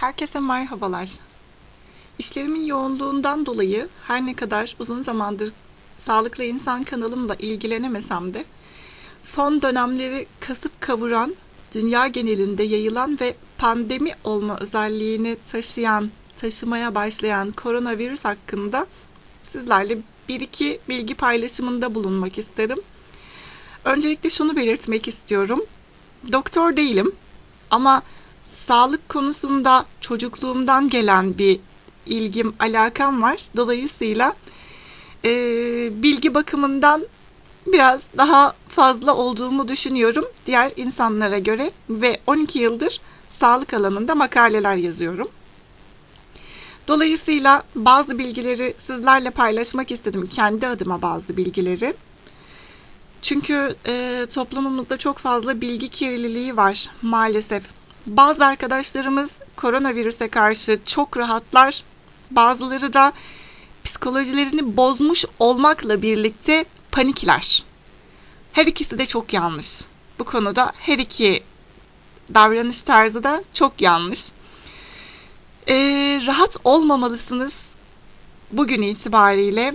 Herkese merhabalar. İşlerimin yoğunluğundan dolayı her ne kadar uzun zamandır Sağlıklı İnsan kanalımla ilgilenemesem de son dönemleri kasıp kavuran, dünya genelinde yayılan ve pandemi olma özelliğini taşıyan, taşımaya başlayan koronavirüs hakkında sizlerle bir iki bilgi paylaşımında bulunmak istedim. Öncelikle şunu belirtmek istiyorum. Doktor değilim ama sağlık konusunda çocukluğumdan gelen bir ilgim, alakam var. Dolayısıyla e, bilgi bakımından biraz daha fazla olduğumu düşünüyorum diğer insanlara göre ve 12 yıldır sağlık alanında makaleler yazıyorum. Dolayısıyla bazı bilgileri sizlerle paylaşmak istedim. Kendi adıma bazı bilgileri. Çünkü e, toplumumuzda çok fazla bilgi kirliliği var maalesef. Bazı arkadaşlarımız koronavirüse karşı çok rahatlar. Bazıları da psikolojilerini bozmuş olmakla birlikte panikler. Her ikisi de çok yanlış. Bu konuda her iki davranış tarzı da çok yanlış. Ee, rahat olmamalısınız. Bugün itibariyle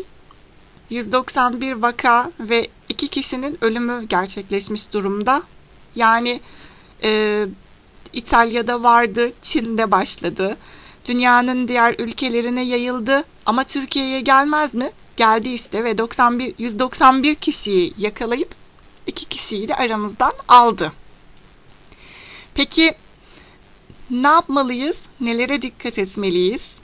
191 vaka ve 2 kişinin ölümü gerçekleşmiş durumda. Yani e, İtalya'da vardı, Çin'de başladı. Dünyanın diğer ülkelerine yayıldı ama Türkiye'ye gelmez mi? Geldi işte ve 91 191 kişiyi yakalayıp 2 kişiyi de aramızdan aldı. Peki ne yapmalıyız? Nelere dikkat etmeliyiz?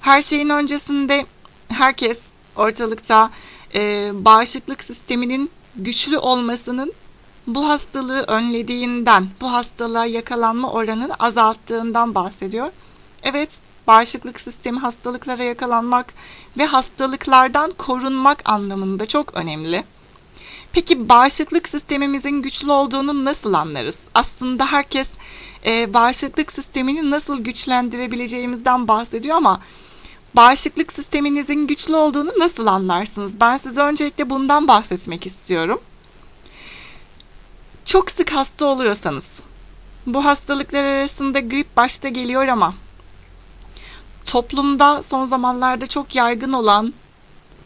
Her şeyin öncesinde herkes ortalıkta e, bağışıklık sisteminin güçlü olmasının bu hastalığı önlediğinden, bu hastalığa yakalanma oranını azalttığından bahsediyor. Evet, bağışıklık sistemi hastalıklara yakalanmak ve hastalıklardan korunmak anlamında çok önemli. Peki bağışıklık sistemimizin güçlü olduğunu nasıl anlarız? Aslında herkes e, bağışıklık sistemini nasıl güçlendirebileceğimizden bahsediyor ama bağışıklık sisteminizin güçlü olduğunu nasıl anlarsınız? Ben size öncelikle bundan bahsetmek istiyorum. Çok sık hasta oluyorsanız, bu hastalıklar arasında grip başta geliyor ama toplumda son zamanlarda çok yaygın olan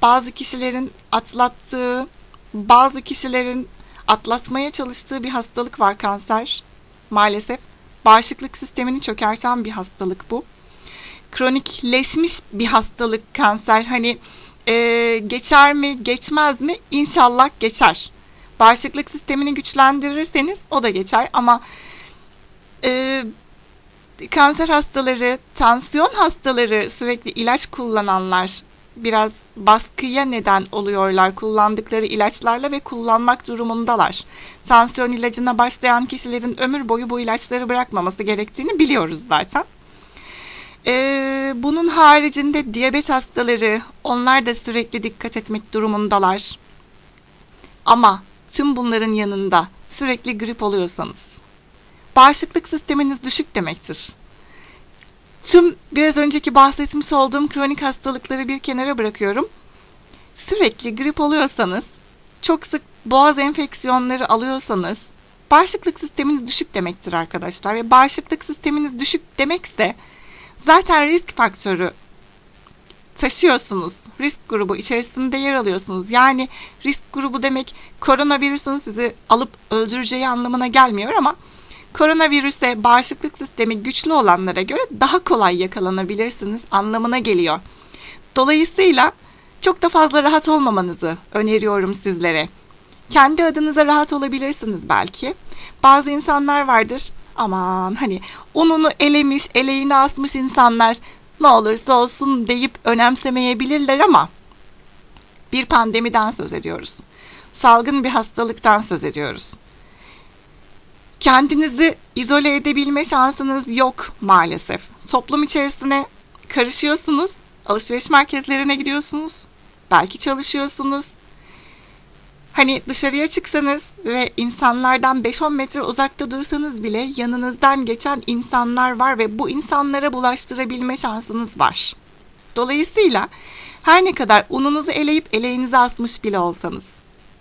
bazı kişilerin atlattığı, bazı kişilerin atlatmaya çalıştığı bir hastalık var kanser. Maalesef bağışıklık sistemini çökerten bir hastalık bu. Kronikleşmiş bir hastalık kanser. Hani e, geçer mi, geçmez mi? İnşallah geçer. Bağışıklık sistemini güçlendirirseniz o da geçer ama e, kanser hastaları, tansiyon hastaları, sürekli ilaç kullananlar biraz baskıya neden oluyorlar kullandıkları ilaçlarla ve kullanmak durumundalar. Tansiyon ilacına başlayan kişilerin ömür boyu bu ilaçları bırakmaması gerektiğini biliyoruz zaten. Ee, bunun haricinde diyabet hastaları, onlar da sürekli dikkat etmek durumundalar. Ama tüm bunların yanında sürekli grip oluyorsanız, bağışıklık sisteminiz düşük demektir. Tüm biraz önceki bahsetmiş olduğum kronik hastalıkları bir kenara bırakıyorum. Sürekli grip oluyorsanız, çok sık boğaz enfeksiyonları alıyorsanız, bağışıklık sisteminiz düşük demektir arkadaşlar. Ve bağışıklık sisteminiz düşük demekse zaten risk faktörü taşıyorsunuz. Risk grubu içerisinde yer alıyorsunuz. Yani risk grubu demek koronavirüsün sizi alıp öldüreceği anlamına gelmiyor ama koronavirüse bağışıklık sistemi güçlü olanlara göre daha kolay yakalanabilirsiniz anlamına geliyor. Dolayısıyla çok da fazla rahat olmamanızı öneriyorum sizlere. Kendi adınıza rahat olabilirsiniz belki. Bazı insanlar vardır. Aman hani ununu elemiş, eleğini asmış insanlar ne olursa olsun deyip önemsemeyebilirler ama bir pandemiden söz ediyoruz. Salgın bir hastalıktan söz ediyoruz. Kendinizi izole edebilme şansınız yok maalesef. Toplum içerisine karışıyorsunuz, alışveriş merkezlerine gidiyorsunuz, belki çalışıyorsunuz. Hani dışarıya çıksanız ve insanlardan 5-10 metre uzakta dursanız bile yanınızdan geçen insanlar var ve bu insanlara bulaştırabilme şansınız var. Dolayısıyla her ne kadar ununuzu eleyip eleğinize asmış bile olsanız,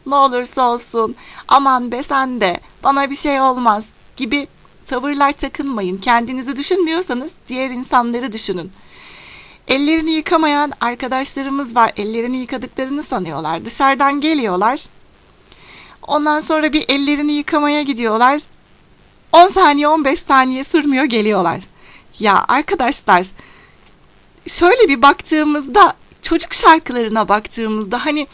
ne olursa olsun aman be sen de bana bir şey olmaz gibi tavırlar takınmayın. Kendinizi düşünmüyorsanız diğer insanları düşünün. Ellerini yıkamayan arkadaşlarımız var. Ellerini yıkadıklarını sanıyorlar. Dışarıdan geliyorlar. Ondan sonra bir ellerini yıkamaya gidiyorlar. 10 saniye 15 saniye sürmüyor geliyorlar. Ya arkadaşlar şöyle bir baktığımızda çocuk şarkılarına baktığımızda hani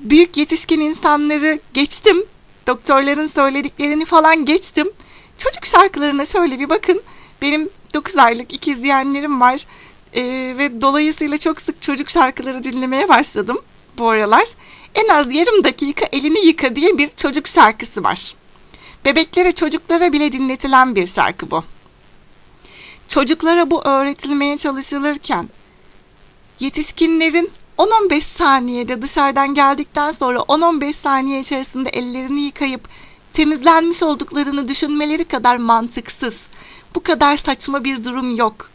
büyük yetişkin insanları geçtim. Doktorların söylediklerini falan geçtim. Çocuk şarkılarına şöyle bir bakın. Benim 9 aylık ikiz yeğenlerim var. Ee, ve dolayısıyla çok sık çocuk şarkıları dinlemeye başladım bu aralar. En az yarım dakika elini yıka diye bir çocuk şarkısı var. Bebeklere çocuklara bile dinletilen bir şarkı bu. Çocuklara bu öğretilmeye çalışılırken yetişkinlerin 10-15 saniyede dışarıdan geldikten sonra 10-15 saniye içerisinde ellerini yıkayıp temizlenmiş olduklarını düşünmeleri kadar mantıksız, bu kadar saçma bir durum yok.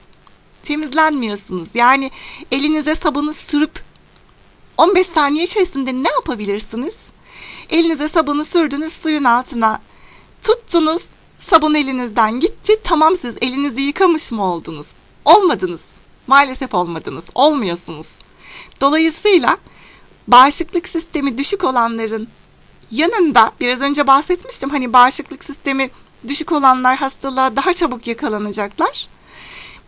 Temizlenmiyorsunuz. Yani elinize sabunu sürüp 15 saniye içerisinde ne yapabilirsiniz? Elinize sabunu sürdünüz suyun altına. Tuttunuz sabun elinizden gitti. Tamam siz elinizi yıkamış mı oldunuz? Olmadınız. Maalesef olmadınız. Olmuyorsunuz. Dolayısıyla bağışıklık sistemi düşük olanların yanında biraz önce bahsetmiştim hani bağışıklık sistemi düşük olanlar hastalığa daha çabuk yakalanacaklar.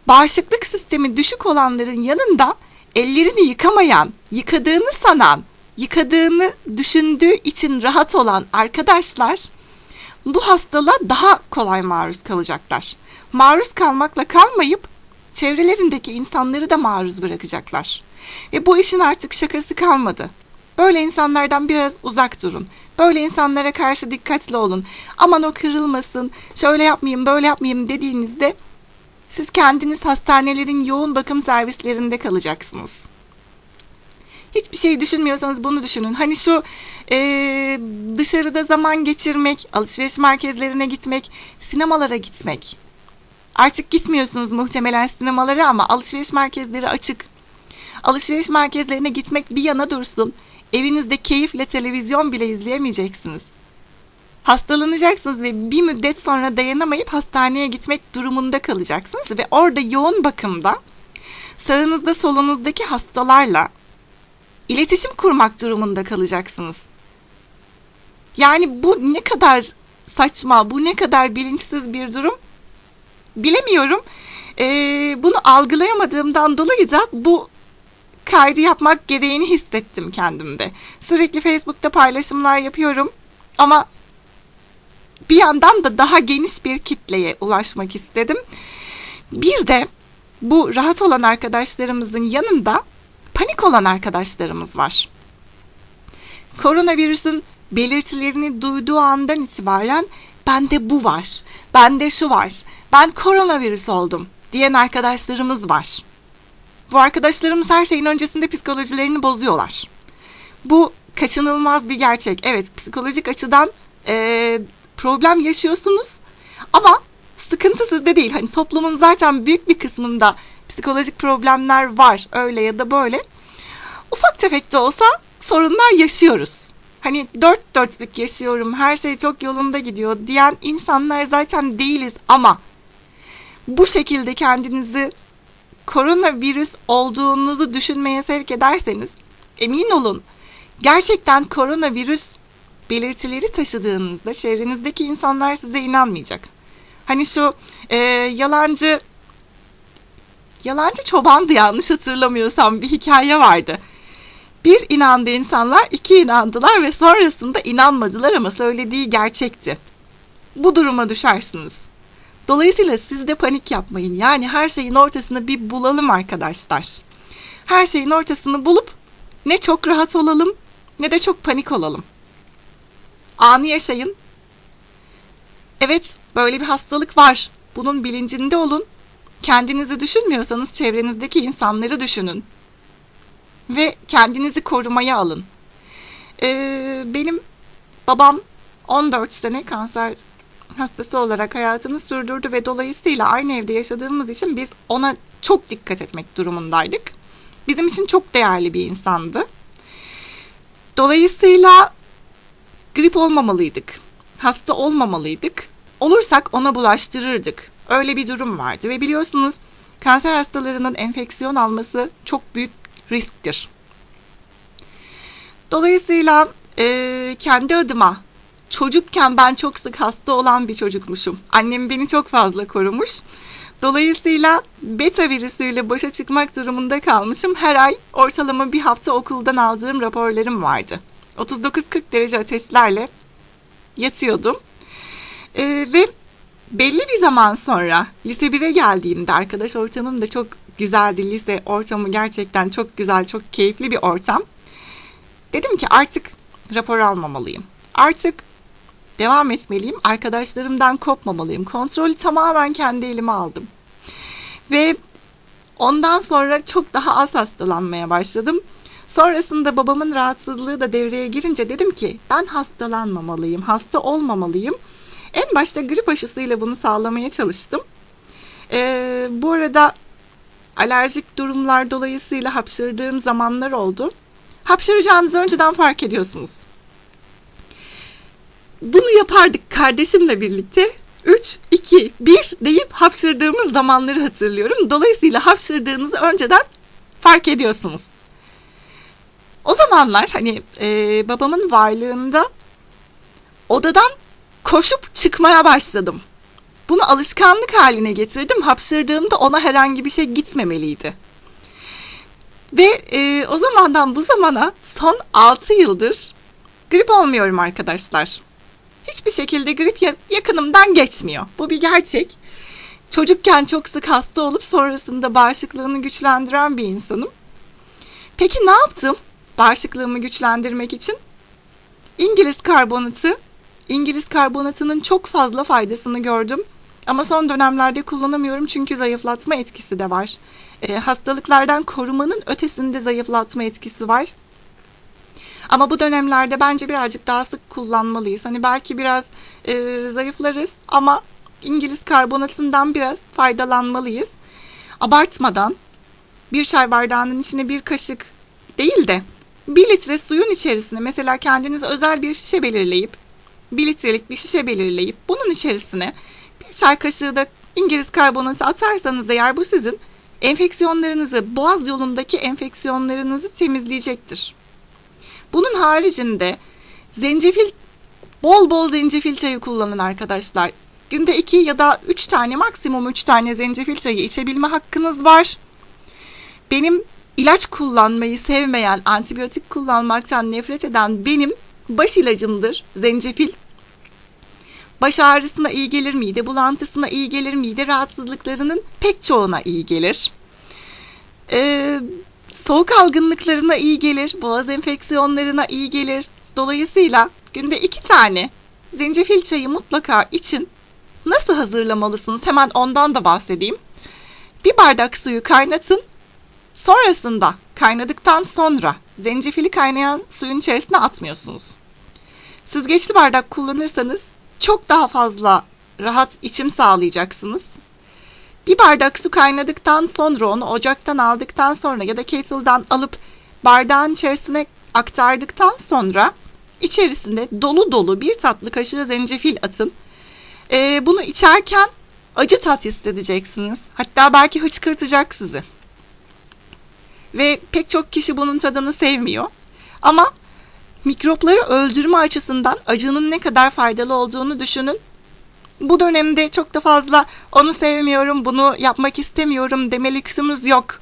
Bağışıklık sistemi düşük olanların yanında ellerini yıkamayan, yıkadığını sanan, yıkadığını düşündüğü için rahat olan arkadaşlar bu hastalığa daha kolay maruz kalacaklar. Maruz kalmakla kalmayıp çevrelerindeki insanları da maruz bırakacaklar. Ve bu işin artık şakası kalmadı. Böyle insanlardan biraz uzak durun. Böyle insanlara karşı dikkatli olun. Aman o kırılmasın, şöyle yapmayayım, böyle yapmayayım dediğinizde siz kendiniz hastanelerin yoğun bakım servislerinde kalacaksınız. Hiçbir şey düşünmüyorsanız bunu düşünün. Hani şu e, dışarıda zaman geçirmek, alışveriş merkezlerine gitmek, sinemalara gitmek. Artık gitmiyorsunuz muhtemelen sinemalara ama alışveriş merkezleri açık. Alışveriş merkezlerine gitmek bir yana dursun. Evinizde keyifle televizyon bile izleyemeyeceksiniz. Hastalanacaksınız ve bir müddet sonra dayanamayıp hastaneye gitmek durumunda kalacaksınız ve orada yoğun bakımda sağınızda solunuzdaki hastalarla iletişim kurmak durumunda kalacaksınız. Yani bu ne kadar saçma, bu ne kadar bilinçsiz bir durum bilemiyorum. Ee, bunu algılayamadığımdan dolayı da bu kaydı yapmak gereğini hissettim kendimde. Sürekli Facebook'ta paylaşımlar yapıyorum ama bir yandan da daha geniş bir kitleye ulaşmak istedim. Bir de bu rahat olan arkadaşlarımızın yanında panik olan arkadaşlarımız var. Koronavirüsün belirtilerini duyduğu andan itibaren bende bu var, bende şu var, ben koronavirüs oldum diyen arkadaşlarımız var. Bu arkadaşlarımız her şeyin öncesinde psikolojilerini bozuyorlar. Bu kaçınılmaz bir gerçek. Evet psikolojik açıdan e, problem yaşıyorsunuz ama sıkıntı sizde değil. Hani toplumun zaten büyük bir kısmında psikolojik problemler var öyle ya da böyle. Ufak tefek de olsa sorunlar yaşıyoruz. Hani dört dörtlük yaşıyorum, her şey çok yolunda gidiyor diyen insanlar zaten değiliz ama bu şekilde kendinizi koronavirüs olduğunuzu düşünmeye sevk ederseniz emin olun gerçekten koronavirüs belirtileri taşıdığınızda çevrenizdeki insanlar size inanmayacak. Hani şu e, yalancı yalancı çobandı yanlış hatırlamıyorsam bir hikaye vardı. Bir inandı insanlar, iki inandılar ve sonrasında inanmadılar ama söylediği gerçekti. Bu duruma düşersiniz. Dolayısıyla siz de panik yapmayın. Yani her şeyin ortasını bir bulalım arkadaşlar. Her şeyin ortasını bulup ne çok rahat olalım ne de çok panik olalım. Anı yaşayın. Evet, böyle bir hastalık var. Bunun bilincinde olun. Kendinizi düşünmüyorsanız çevrenizdeki insanları düşünün. Ve kendinizi korumaya alın. Ee, benim babam 14 sene kanser hastası olarak hayatını sürdürdü ve dolayısıyla aynı evde yaşadığımız için biz ona çok dikkat etmek durumundaydık. Bizim için çok değerli bir insandı. Dolayısıyla grip olmamalıydık. Hasta olmamalıydık. olursak ona bulaştırırdık. Öyle bir durum vardı ve biliyorsunuz kanser hastalarının enfeksiyon alması çok büyük risktir. Dolayısıyla e, kendi adıma çocukken ben çok sık hasta olan bir çocukmuşum. Annem beni çok fazla korumuş. Dolayısıyla beta virüsüyle başa çıkmak durumunda kalmışım. Her ay ortalama bir hafta okuldan aldığım raporlarım vardı. 39-40 derece ateşlerle yatıyordum. Ee, ve belli bir zaman sonra lise 1'e geldiğimde arkadaş ortamım da çok güzeldi. Lise ortamı gerçekten çok güzel, çok keyifli bir ortam. Dedim ki artık rapor almamalıyım. Artık devam etmeliyim. Arkadaşlarımdan kopmamalıyım. Kontrolü tamamen kendi elime aldım. Ve ondan sonra çok daha az hastalanmaya başladım. Sonrasında babamın rahatsızlığı da devreye girince dedim ki ben hastalanmamalıyım, hasta olmamalıyım. En başta grip aşısıyla bunu sağlamaya çalıştım. Ee, bu arada alerjik durumlar dolayısıyla hapşırdığım zamanlar oldu. Hapşıracağınızı önceden fark ediyorsunuz. Bunu yapardık kardeşimle birlikte. 3, 2, 1 deyip hapşırdığımız zamanları hatırlıyorum. Dolayısıyla hapşırdığınızı önceden fark ediyorsunuz. O zamanlar hani e, babamın varlığında odadan koşup çıkmaya başladım. Bunu alışkanlık haline getirdim. Hapşırdığımda ona herhangi bir şey gitmemeliydi. Ve e, o zamandan bu zamana son 6 yıldır grip olmuyorum arkadaşlar. Hiçbir şekilde grip yakınımdan geçmiyor. Bu bir gerçek. Çocukken çok sık hasta olup sonrasında bağışıklığını güçlendiren bir insanım. Peki ne yaptım bağışıklığımı güçlendirmek için? İngiliz karbonatı. İngiliz karbonatının çok fazla faydasını gördüm. Ama son dönemlerde kullanamıyorum çünkü zayıflatma etkisi de var. E, hastalıklardan korumanın ötesinde zayıflatma etkisi var. Ama bu dönemlerde bence birazcık daha sık kullanmalıyız. Hani belki biraz e, zayıflarız ama İngiliz karbonatından biraz faydalanmalıyız. Abartmadan bir çay bardağının içine bir kaşık değil de bir litre suyun içerisine mesela kendinize özel bir şişe belirleyip bir litrelik bir şişe belirleyip bunun içerisine bir çay kaşığı da İngiliz karbonatı atarsanız eğer bu sizin enfeksiyonlarınızı, boğaz yolundaki enfeksiyonlarınızı temizleyecektir. Bunun haricinde zencefil, bol bol zencefil çayı kullanın arkadaşlar. Günde 2 ya da 3 tane maksimum 3 tane zencefil çayı içebilme hakkınız var. Benim ilaç kullanmayı sevmeyen, antibiyotik kullanmaktan nefret eden benim baş ilacımdır zencefil. Baş ağrısına iyi gelir, mide bulantısına iyi gelir, mide rahatsızlıklarının pek çoğuna iyi gelir. Ee, soğuk algınlıklarına iyi gelir, boğaz enfeksiyonlarına iyi gelir. Dolayısıyla günde iki tane zencefil çayı mutlaka için nasıl hazırlamalısınız? Hemen ondan da bahsedeyim. Bir bardak suyu kaynatın. Sonrasında kaynadıktan sonra zencefili kaynayan suyun içerisine atmıyorsunuz. Süzgeçli bardak kullanırsanız çok daha fazla rahat içim sağlayacaksınız. Bir bardak su kaynadıktan sonra onu ocaktan aldıktan sonra ya da kettle'dan alıp bardağın içerisine aktardıktan sonra içerisinde dolu dolu bir tatlı kaşığı zencefil atın. Ee, bunu içerken acı tat hissedeceksiniz. Hatta belki hıçkırtacak sizi. Ve pek çok kişi bunun tadını sevmiyor. Ama mikropları öldürme açısından acının ne kadar faydalı olduğunu düşünün. Bu dönemde çok da fazla onu sevmiyorum, bunu yapmak istemiyorum deme lüksümüz yok.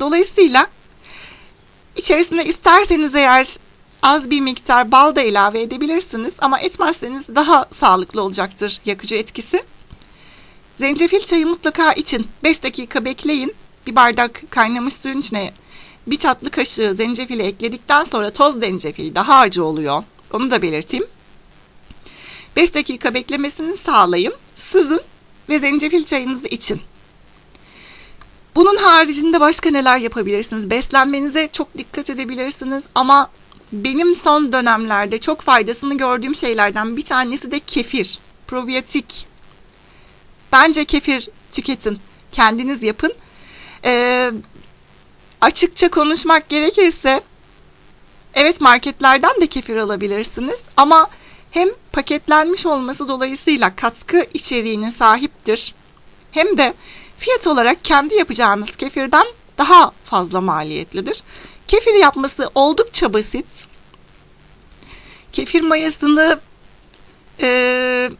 Dolayısıyla içerisine isterseniz eğer az bir miktar bal da ilave edebilirsiniz ama etmezseniz daha sağlıklı olacaktır yakıcı etkisi. Zencefil çayı mutlaka için. 5 dakika bekleyin. Bir bardak kaynamış suyun içine bir tatlı kaşığı zencefili ekledikten sonra toz zencefil daha acı oluyor. Onu da belirteyim. 5 dakika beklemesini sağlayın. Süzün ve zencefil çayınızı için. Bunun haricinde başka neler yapabilirsiniz? Beslenmenize çok dikkat edebilirsiniz ama benim son dönemlerde çok faydasını gördüğüm şeylerden bir tanesi de kefir, probiyotik. Bence kefir tüketin, kendiniz yapın. Ee, açıkça konuşmak gerekirse evet marketlerden de kefir alabilirsiniz ama hem paketlenmiş olması dolayısıyla katkı içeriğine sahiptir. Hem de fiyat olarak kendi yapacağınız kefirden daha fazla maliyetlidir. Kefir yapması oldukça basit. Kefir mayasını e,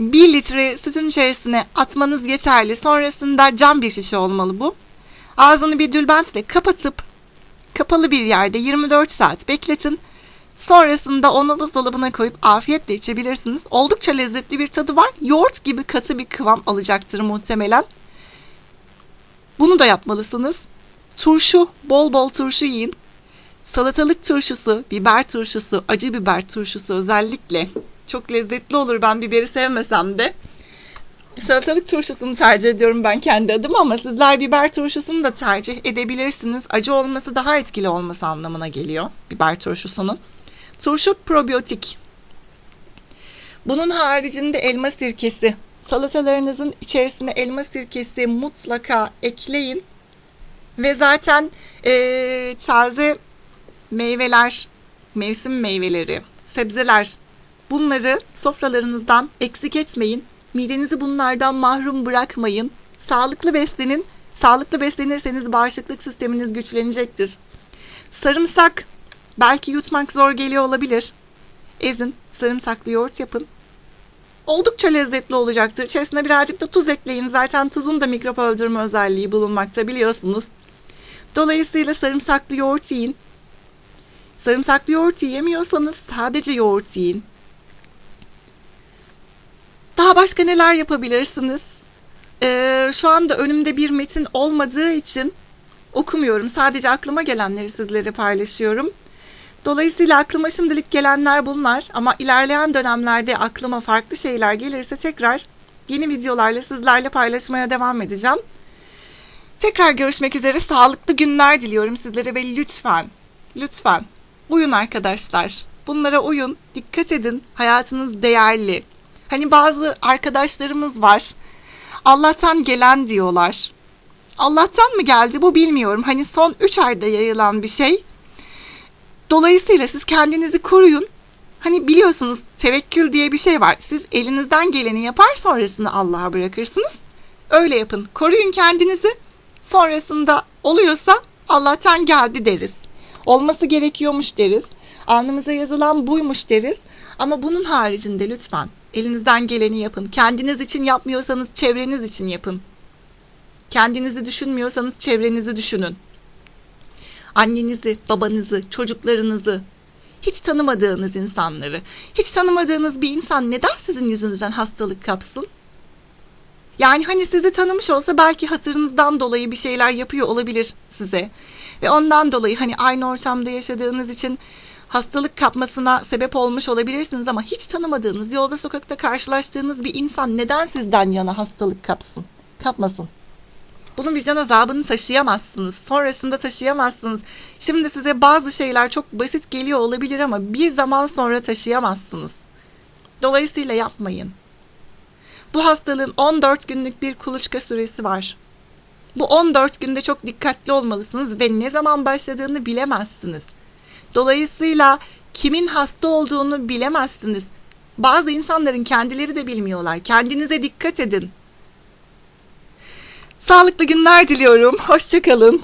1 litre sütün içerisine atmanız yeterli. Sonrasında cam bir şişe olmalı bu. Ağzını bir dülbentle kapatıp kapalı bir yerde 24 saat bekletin. Sonrasında onu buzdolabına koyup afiyetle içebilirsiniz. Oldukça lezzetli bir tadı var. Yoğurt gibi katı bir kıvam alacaktır muhtemelen. Bunu da yapmalısınız. Turşu, bol bol turşu yiyin. Salatalık turşusu, biber turşusu, acı biber turşusu özellikle çok lezzetli olur. Ben biberi sevmesem de. Salatalık turşusunu tercih ediyorum ben kendi adıma ama sizler biber turşusunu da tercih edebilirsiniz. Acı olması daha etkili olması anlamına geliyor biber turşusunun. Turşu probiyotik. Bunun haricinde elma sirkesi. Salatalarınızın içerisine elma sirkesi mutlaka ekleyin. Ve zaten eee, taze meyveler, mevsim meyveleri, sebzeler bunları sofralarınızdan eksik etmeyin. Midenizi bunlardan mahrum bırakmayın. Sağlıklı beslenin. Sağlıklı beslenirseniz bağışıklık sisteminiz güçlenecektir. Sarımsak belki yutmak zor geliyor olabilir. Ezin, sarımsaklı yoğurt yapın. Oldukça lezzetli olacaktır. İçerisine birazcık da tuz ekleyin. Zaten tuzun da mikrop öldürme özelliği bulunmakta biliyorsunuz. Dolayısıyla sarımsaklı yoğurt yiyin. Sarımsaklı yoğurt yiyemiyorsanız sadece yoğurt yiyin. Daha başka neler yapabilirsiniz? Ee, şu anda önümde bir metin olmadığı için okumuyorum. Sadece aklıma gelenleri sizlere paylaşıyorum. Dolayısıyla aklıma şimdilik gelenler bunlar ama ilerleyen dönemlerde aklıma farklı şeyler gelirse tekrar yeni videolarla sizlerle paylaşmaya devam edeceğim. Tekrar görüşmek üzere sağlıklı günler diliyorum sizlere ve lütfen, lütfen uyun arkadaşlar. Bunlara uyun, dikkat edin, hayatınız değerli. Hani bazı arkadaşlarımız var, Allah'tan gelen diyorlar. Allah'tan mı geldi bu bilmiyorum. Hani son 3 ayda yayılan bir şey. Dolayısıyla siz kendinizi koruyun. Hani biliyorsunuz tevekkül diye bir şey var. Siz elinizden geleni yapar sonrasını Allah'a bırakırsınız. Öyle yapın. Koruyun kendinizi. Sonrasında oluyorsa Allah'tan geldi deriz. Olması gerekiyormuş deriz. Alnımıza yazılan buymuş deriz. Ama bunun haricinde lütfen elinizden geleni yapın. Kendiniz için yapmıyorsanız çevreniz için yapın. Kendinizi düşünmüyorsanız çevrenizi düşünün. Annenizi, babanızı, çocuklarınızı, hiç tanımadığınız insanları, hiç tanımadığınız bir insan neden sizin yüzünüzden hastalık kapsın? Yani hani sizi tanımış olsa belki hatırınızdan dolayı bir şeyler yapıyor olabilir size. Ve ondan dolayı hani aynı ortamda yaşadığınız için hastalık kapmasına sebep olmuş olabilirsiniz ama hiç tanımadığınız, yolda sokakta karşılaştığınız bir insan neden sizden yana hastalık kapsın? Kapmasın. Bunun vicdan azabını taşıyamazsınız. Sonrasında taşıyamazsınız. Şimdi size bazı şeyler çok basit geliyor olabilir ama bir zaman sonra taşıyamazsınız. Dolayısıyla yapmayın. Bu hastalığın 14 günlük bir kuluçka süresi var. Bu 14 günde çok dikkatli olmalısınız ve ne zaman başladığını bilemezsiniz. Dolayısıyla kimin hasta olduğunu bilemezsiniz. Bazı insanların kendileri de bilmiyorlar. Kendinize dikkat edin. Sağlıklı günler diliyorum. Hoşçakalın.